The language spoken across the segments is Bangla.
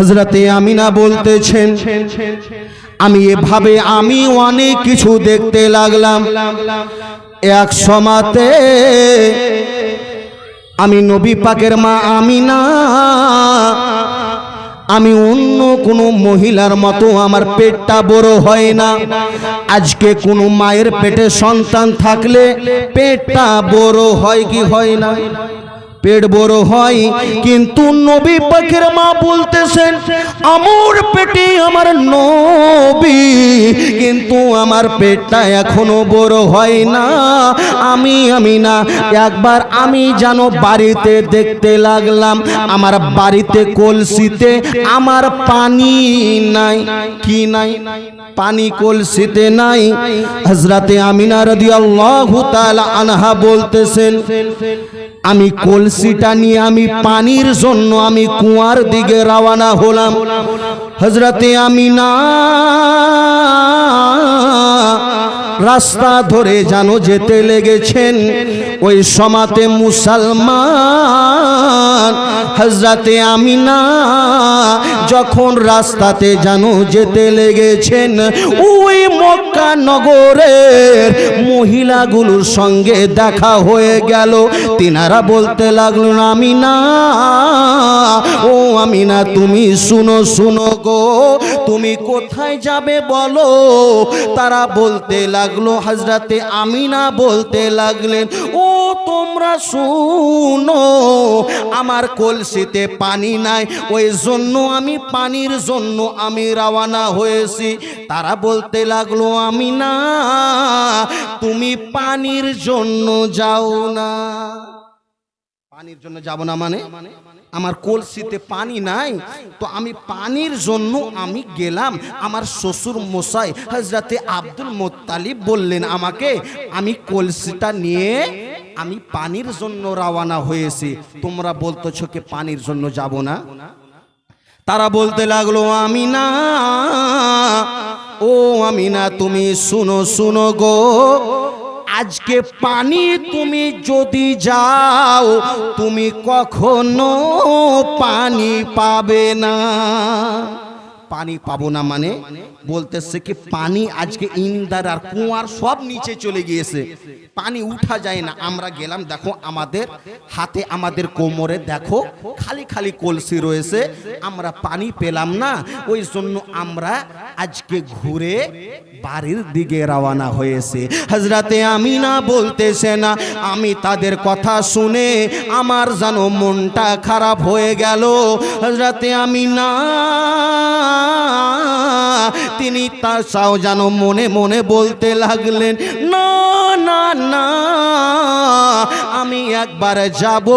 হজরতে আমিনা বলতেছেন, আমি এভাবে আমি অনেক কিছু দেখতে লাগলাম। এক সমাতে আমি নবী পাকের মা আমিনা, আমি অন্য কোনো মহিলার মতো আমার পেটটা বড় হয় না। আজকে কোনো মায়ের পেটে সন্তান থাকলে পেটটা বড় হয় কি হয় না? পেট বড় হয় কিন্তু নবী পাখির মা বলতেছেন আমার পেটে আমার নবী কিন্তু আমার পেটটা এখনও বড় হয় না। আমি আমি না একবার আমি যেন বাড়িতে দেখতে লাগলাম আমার বাড়িতে কলসিতে আমার পানি নাই। কি নাই? পানি কলসিতে নাই। হজরতে আমিনা রাদিয়াল্লাহু তাআলা আনহা বলতেছেন আমি কলসিটা নিয়ে আমি পানির জন্য আমি কুয়ার দিকে রওনা হলাম। হজরতে আমি না রাস্তা ধরে জানো যেতে লেগেছেন। ওই সমাতে মুসলমান হজরতে আমিনা যখন রাস্তাতে জানো যেতে লেগেছেন, ওই মক্কা নগরের মহিলাগুলোর সঙ্গে দেখা হয়ে গেল। তিনারা বলতে লাগল আমি না ও আমি না তুমি শুনো শুনো গো, তুমি কোথায় যাবে বলো? তারা বলতে লাগল হাজরাতে আমি না বলতে লাগলেন ও তোমরা শুনো, আমার কলসিতে পানি নাই, ওই জন্য আমি পানির জন্য আমি রওনা হয়েছি। তারা বলতে লাগল আমি না তুমি পানির জন্য যাও না। পানির জন্য যাব না মানে? আমার কলসিতে পানি নাই, তো আমি পানির জন্য আমি গেলাম। আমার শ্বশুর মশাই হজরতে আব্দুল মোত্তালিব বললেন আমাকে, আমি কলসিটা নিয়ে আমি পানির জন্য রওনা হয়েছি। তোমরা বলতেছো কি পানির জন্য যাব না? তারা বলতে লাগল আমি না ও আমি না তুমি শুনো শুনো গো। আজকে পানি তুমি যদি যাও, তুমি কখনো পানি পাবে না। পানি পাবো না মানে? বলতেছে কি, পানি আজকে ইন্দার আর কুয়ার সব নিচে চলে গিয়েছে। পানি উঠা যায় না। আমরা গেলাম, দেখো, আমাদের হাতে আমাদের কোমরে, দেখো, খালি খালি কলসি রয়েছে। আমরা পানি পেলাম না। ওই জন্য আমরা আজকে ঘুরে বাড়ির দিকে রওনা হয়েছে। হজরতে আমিনা বলতেছে না, আমি তাদের কথা শুনে আমার যেন মনটা খারাপ হয়ে গেল। হজরতে আমিনা, তিনি তার সাও যেন মনে মনে বলতে লাগলেন, না না না, আমি একবার যাব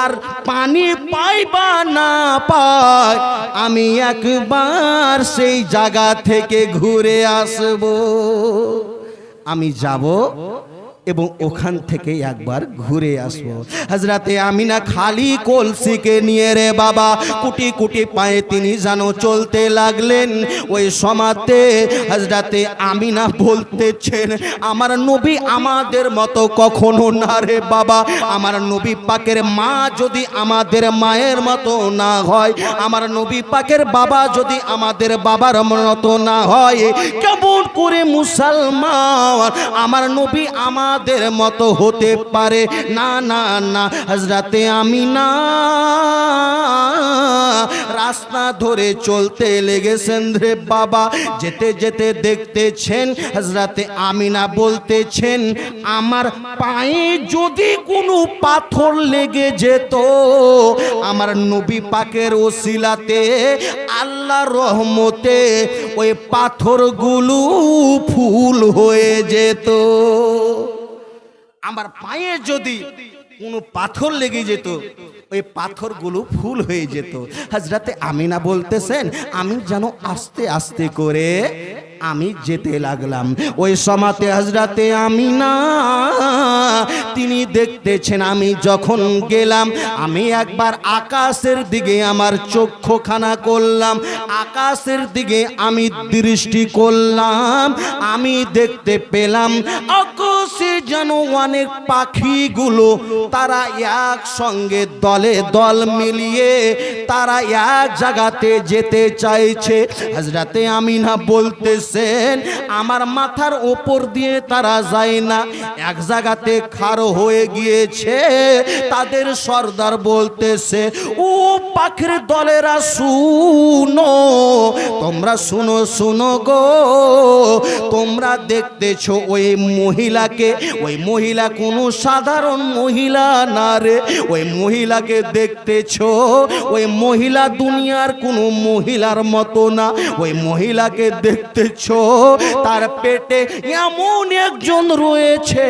আর পানি পাইবা না পায় আমি একবার সেই জায়গা থেকে ঘুরে আসব। আমি যাব এবং ওখান থেকে একবার ঘুরে আসব। হাজরাতে আমিনা খালি কলসিকে নিয়ে রে বাবা কুটি কুটি পায়ে তিনি যেন চলতে লাগলেন। ওই সমাতে হাজরাতে আমিনা বলতেছেন আমার নবী আমাদের মতো কখনো না রে বাবা। আমার নবী পাকের মা যদি আমাদের মায়ের মতো না হয় আমার নবী পাকের বাবা যদি আমাদের বাবার মতো না হয় কেমন করে মুসলমান? আমার নবী আমাদের মতো হতে পারে? না না না হাজরাতে আমি না রাস্তা ধরে চলতে লেগেছেন রে বাবা। যেতে যেতে দেখতেছেন হজরতে আমিনা বলতেছেন, আমার পায়ে যদি কোনো পাথর লেগে যেত, আমার নবী পাকের ওসিলাতে আল্লাহ রহমতে ওই পাথরগুলো ফুল হয়ে যেত। আমার পায়ে যদি কোনো পাথর লেগে যেত, ওই পাথরগুলো ফুল হয়ে যেত। হাজরাতে আমিনা বলতেছেন, আমি যেন আস্তে আস্তে করে আমি যেতে লাগলাম। ওই সমাতে হাজরাতে আমি না তিনি দেখতেছেন আমি যখন গেলাম, আমি একবার আকাশের দিকে আমার চক্ষুখানা করলাম। আকাশের দিকে আমি দৃষ্টি করলাম, আমি দেখতে পেলাম আকাশে যেন অনেক পাখিগুলো, তারা একসঙ্গে দলে দল মিলিয়ে তারা এক জায়গাতে যেতে চাইছে। হাজরাতে আমি না আমিনা বলতেছেন, আমার মাথার ওপর দিয়ে তারা যায় না। এক জায়গাতে খাড়ো হয়ে গিয়েছে, তাদের সর্দার বলতেছে, ও পাখির দলেরা, শুনো, তোমরা শুনো শুনো গো। তোমরা দেখতেছো ওই মহিলাকে, ওই মহিলা কোনো সাধারণ মহিলা না রে। ওই মহিলাকে দেখতেছো, ওই মহিলা দুনিয়ার কোনো মহিলার মতো না। ওই মহিলাকে দেখতেছো তার পেটে এমন একজন রয়েছে,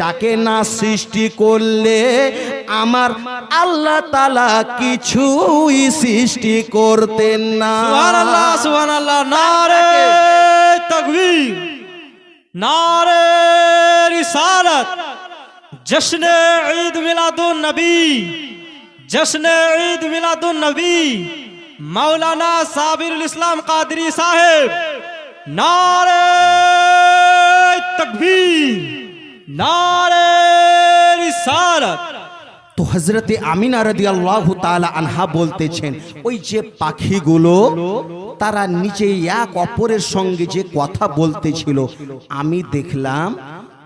যাকে না সৃষ্টি করলে আমার আল্লাহ তালা কিছুই সৃষ্টি করতেন না। আল্লাহ নারে রিসালাত। ঈদ মিলাদুন নবী, জশ্ন ঈদ মিলাদুন নবী। মাওলানা সাবিরুল ইসলাম কাদরি সাহেব, নারে তকবীর, নারে রিসালাত। তো হজরতে আমিনা রদি আল্লাহ আনহা বলতেছেন, ওই যে পাখিগুলো, তারা নিচে এক অপরের সঙ্গে যে কথা বলতেছিল, আমি দেখলাম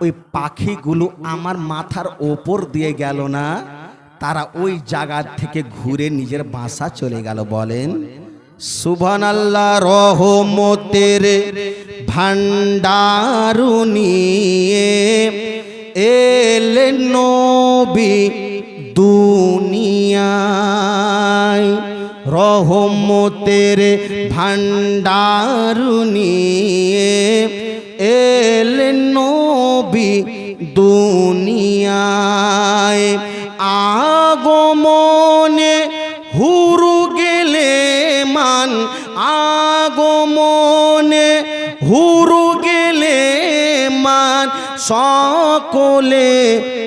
ওই পাখিগুলো আমার মাথার ওপর দিয়ে গেল না। তারা ওই জায়গা থেকে ঘুরে নিজের বাসা চলে গেল, বলেন সুবহান আল্লাহ রহমতের ভান্ডারু নিয়ে এলেন নবী দুনিয়ায়। রহমতের ভান্ডারু নিয়ে এলেন নবী দুনিয়ায়। সকলে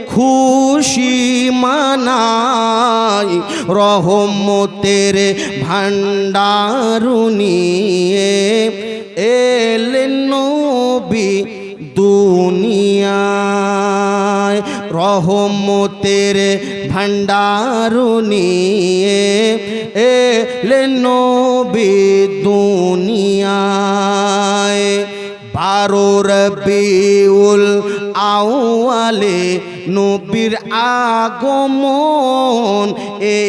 খুশি মানাই রহমতের ভান্ডারু এলেন নবী দুনিয়ায় রহমতের ভান্ডারু এলেন নবী দুনিয়ায় বারো রবিউল আউয়ালে নবীর আগমন এ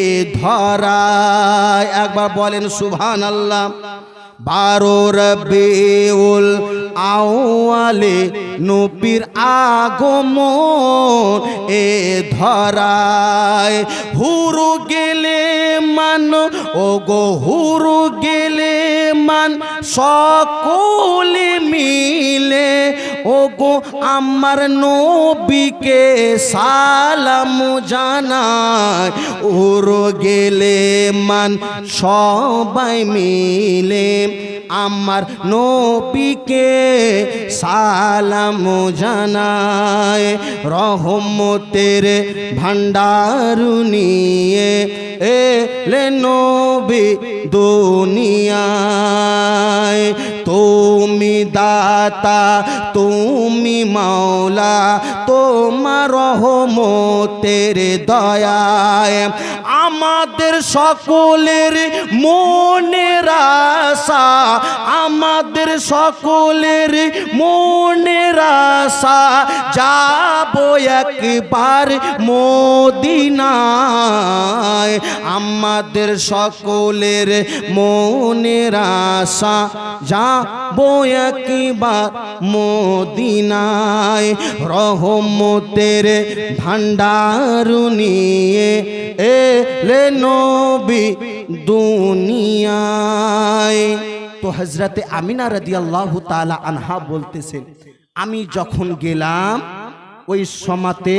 ধরায়। একবার বলেন সুবহান আল্লাহ বারো রবিউল আউয়ালে নবীর আগমন এ ধরায়। হুরু গেলে মান ও গো হুরু গেলে মান সকলে মিলে ওগো আমার নবীকে সালাম জানায় ওর গেলে মান সবাই মিলে। আমার নবীকে সালাম জানায় রহমতের ভান্ডারু নিয়ে এলে নবী দুনিয়ায়। তুমি দাতা, তুমি মাওলা, তোমার রহমতের দয়ায়। আমাদের সকলের মনের আশা, আমাদের সকলের মনের আশা, যাব একবার মদিনায়। আমাদের সকলের মনের আশা যাব একবার মদিনায়, রহমতের ভান্ডারু নিয়ে এলে নবী দুনিয়ায়। তো হজরতে আমিনা রাদিয়াল্লাহু তাআলা আনহা বলতেছেন, আমি যখন গেলাম, ওই সমাতে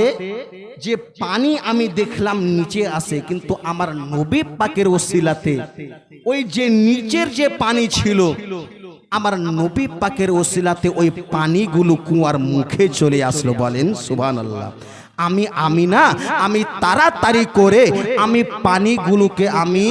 যে পানি আমি দেখলাম নিচে আসে কিন্তু আমার নবী পাকের ওসিলাতে ওই যে নিচের যে পানি ছিল আমার নবী পাকের ওসিলাতে ওই পানিগুলো কুয়ার মুখে চলে আসলো বলেন সুবান আল্লাহ আমি আমি না আমি তাড়াতাড়ি করে আমি পানিগুলোকে আমি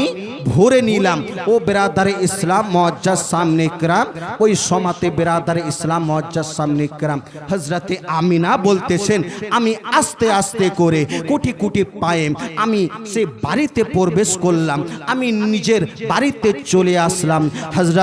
ভরে নিলাম। ও বেরাদারে ইসলাম, মজ্জার সামনে ক্রাম ওই সমাতে বেরাদারে ইসলাম, মজ্জার সামনে ক্রাম হজরতে আমিনা বলতেছেন, আমি আস্তে আস্তে করে কোটি কোটি পায়ে আমি সে বাড়িতে প্রবেশ করলাম, আমি নিজের বাড়িতে চলে আসলাম। হজরত